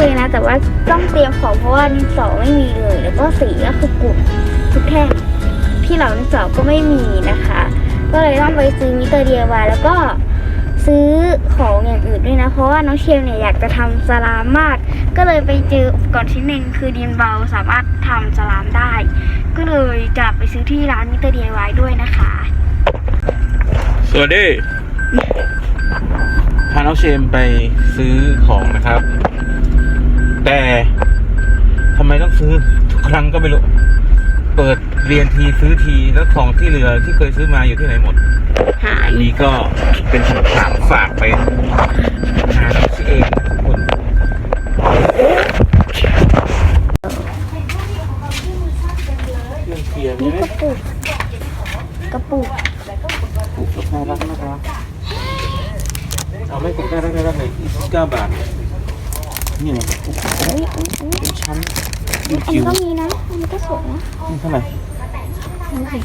ปิดน้อยมากเลยนะ แต่ว่าต้องเตรียมของเพราะว่าดินสอไม่มีเลย แล้วก็สีก็คือกลุ่มทุกแท่งที่เหล่าดินสอก็ไม่มีนะคะ ก็เลยต้องไปซื้อมิเตอร์ DIY แล้วก็ซื้อของอย่างอื่นด้วยนะ เพราะว่าน้องเชลเนี่ยอยากจะทำสลามมาก ก็เลยไปเจออุปกรณ์ชิ้นหนึ่งคือดินเบาสามารถทำสลามได้ ก็เลยจะไปซื้อที่ร้านมิเตอร์ DIY ด้วยนะคะสวัสดีพาน้องเชมไปซื้อของนะครับ แต่ทำไมต้องซื้อทุกครั้งก็ไม่รู้ เปิดเรียนทีซื้อทีแล้วของที่เหลือที่เคยซื้อมาอยู่ที่ไหนหมดหาย อันนี้ก็เป็นคำถามฝากไปหาซื้อเองนะทุกคนเครื่องเคียงนี่ใช่ไหมกระปุก กระปุกปุกกับน่ารักนะครับเอาไม่ปุกน่ารักน่ารักเลยยี่สิบเก้าบาท นี่ไงปุกเอ้ยเอ้ยเอ้ยเป็นชั้นอันจิ๋นี้วก็มีนะ อันนี้ก็สวยนะนี่เท่าไหร่ดูสิ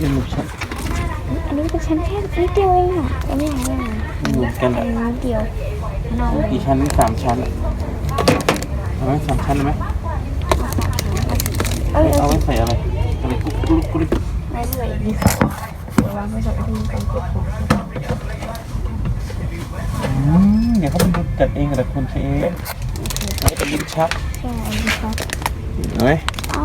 นี่หนึ่งชั้นอันนี้เป็นชั้นแค่นิดเดียวเองอะอันนี้อะไรไม่เหมือนกันอันนี้นิดเดียวน้องกี่ชั้นนี่สามชั้นเอาไหมสามชั้นเอาไหมเอ้ยเอาไว้ใส่อะไรอะไรกุ๊กกุ๊กกุ๊กไม่สวยดีค่ะเดี๋ยววางไว้สองที่กันเก็บของอืม เดี๋ยวเขาเป็นจัดเองกับคนใช้เองอันนี้เป็นลิ้นชักใช่อันนี้ครับเห็นไหมเอ้า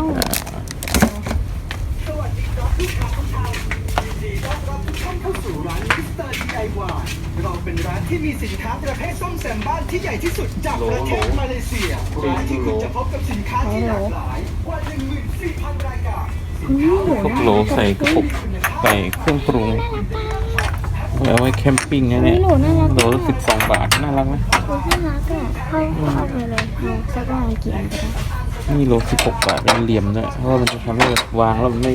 เข้าสู่ร้านมิสเตอร์ DIY เราเป็นร้านที่มีสินค้าประเภทส้มแซมบ้านที่ใหญ่ที่สุดจากประเทศมาเลเซียร้านที่คุณจะพบกับสินค้าที่หลากหลายกว่า14,000รายการหนูพวกโหลใส่กระปุกใส่เครื่องปรุง เอาไว้แคมปิ้งนะอันเนี่นี้ยหนูน่ารักโหลสิบสองบาทน่ารักไหมหนูน่ารักอะเข้าเข้าไปเลยเอาสักประมาณกี่อันก็ได้นี่โหลสิบหกบาทเป็นเหลี่ยมด้วยเพราะว่ามันจะทำให้แบบวางแล้วมันไม่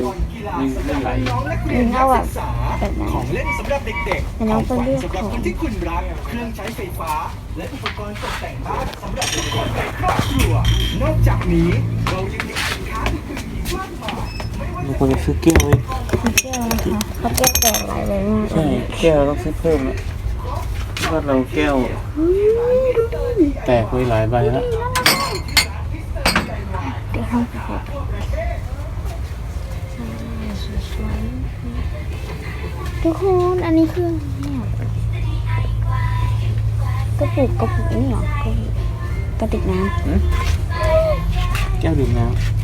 ไม่ไม่ไหลน้องและเรียนนักศึกษาแบบนั้นของเล่นสำหรับเด็กแต่ๆน้ขอองงก็ขวัญเลือกสำหรับของคนที่คุณรักเครื่องใช้ไฟฟ้า และอุปกรณ์ตกแต่งบ้านสำหรับทุกคนในครอบครัวนอกจากนี้เรายังมีสินค้าอื่นๆอีกมากมายไม่ว่าเราควรจะซื้อแก้วเลย แก้วนะคะเขาแก้วแตกหลายเลยมากใช่แก้วต้องซื้อเพิ่มนะว่าเราแก้วแตกไปหลายใบแล้วเดี๋ยวห้องประกอทุกคนอันนี้คือเนี่ยกระปุกกระปุกนี่หรอกระปุกกระติกน้หืมแก้วดื่มน้ำ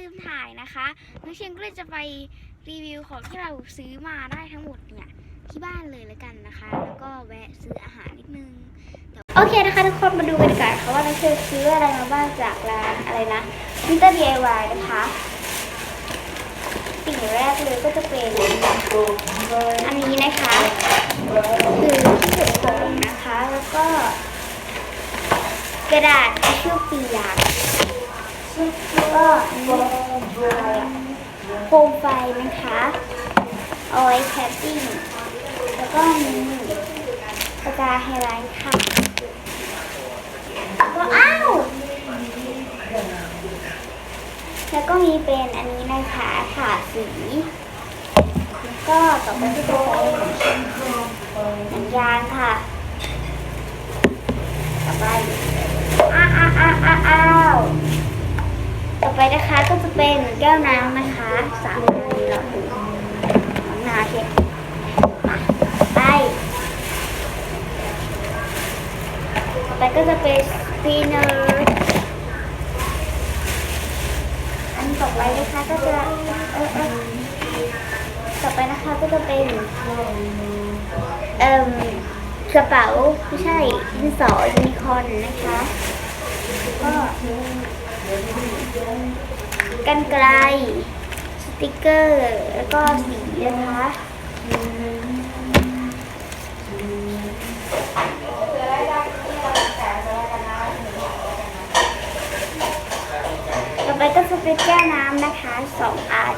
ลืมถ่ายนะคะน้องเชมก็เลยจะไปรีวิวของที่เราซื้อมาได้ทั้งหมดเนี่ยที่บ้านเลยแล้วกันนะคะ แล้วก็แวะซื้ออาหารนิดนึงโอเคนะคะทุกคนมาดูกันดีกว่อนค่ะว่าน้องเชมซื้ออะไรมาบ้างจากร้านอะไรนะมิเตอร์ DIY นะคะสิ่งแรกเลยก็จะเป็นอันนี้นะคะคือที่เก็บของนะคะแล้วก็กระดาษทิชชู่เปียก ก็มีโคมไฟนะคะเอาไว้แคปปิ้ง แล้วก็มีปากกาไฮไลท์ค่ะก็อ้าวแล้วก็มีเป็นอันนี้นะคะถาดสีก็ต่อไปที่จะเป็นหนังยางค่ะต่อไปอ้าวอ้าวอ้าวอ้าว ต่อไปนะคะก็จะเป็นแก้วน้ำนะคะสามอันนี้เราดูน้ำนาเทีไปต่อไปก็จะเป็นสปีนเนอร์อันต่อไปนะคะก็จะเออเออต่อไปนะคะก็จะเป็นเอ่มกระเป๋าไม่ใช่ดินสอยูนิคอนนะคะก็ กันไกล สติกเกอร์ แล้วก็สีนะคะต่อไปก็จะเป็นแก้วน้ำนะคะสองอัน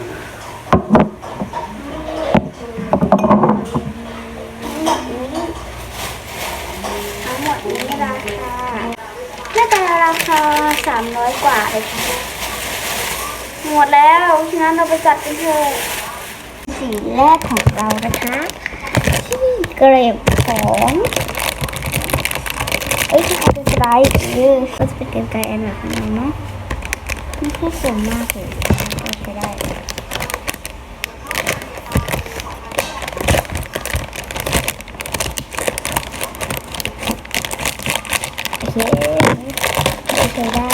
ทั้งหมดนี้ ทั้งหมดนี้ราคาหน้าตาเรา ราคา 300 กว่าเลยค่ะ หม ดแล้วงั้นเราไปจัดกันเถอะสิ่งแรกของเรานะคะที่เกรบของเอ้ยถ้าเอาเป็นสไลด์เออก็จะเป็นเกรไกรอันแบบนี้เนาะไม่ค่สวยมากเลยก็ใช้ได้โอเคใช้ได้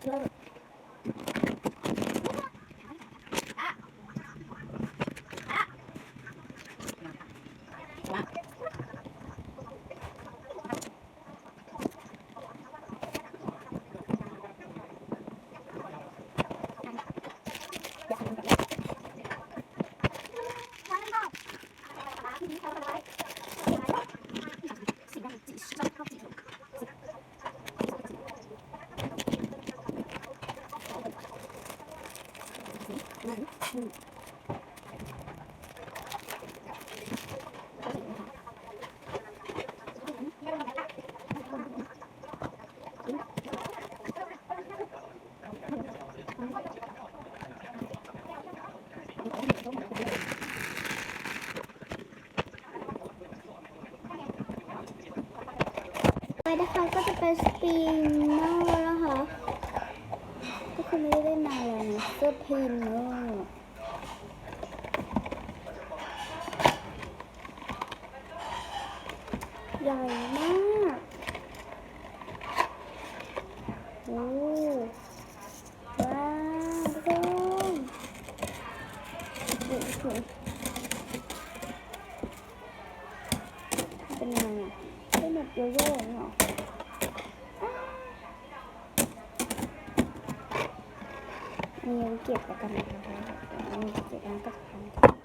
ไป นะคะก็จะเป็นสปริงเนอร์แล้วค่ะก็คือไม่ได้เล่นนานแล้วนะสปริงเนอร์ใหญ่มาก โอ้ว้าวทุกคนดูสิเป็นไงอะเป็นแบบโยโย่เหรออ้าวอันนี้เก็บแล้วกันนะคะอันนี้เก็บแล้วก็จะทำ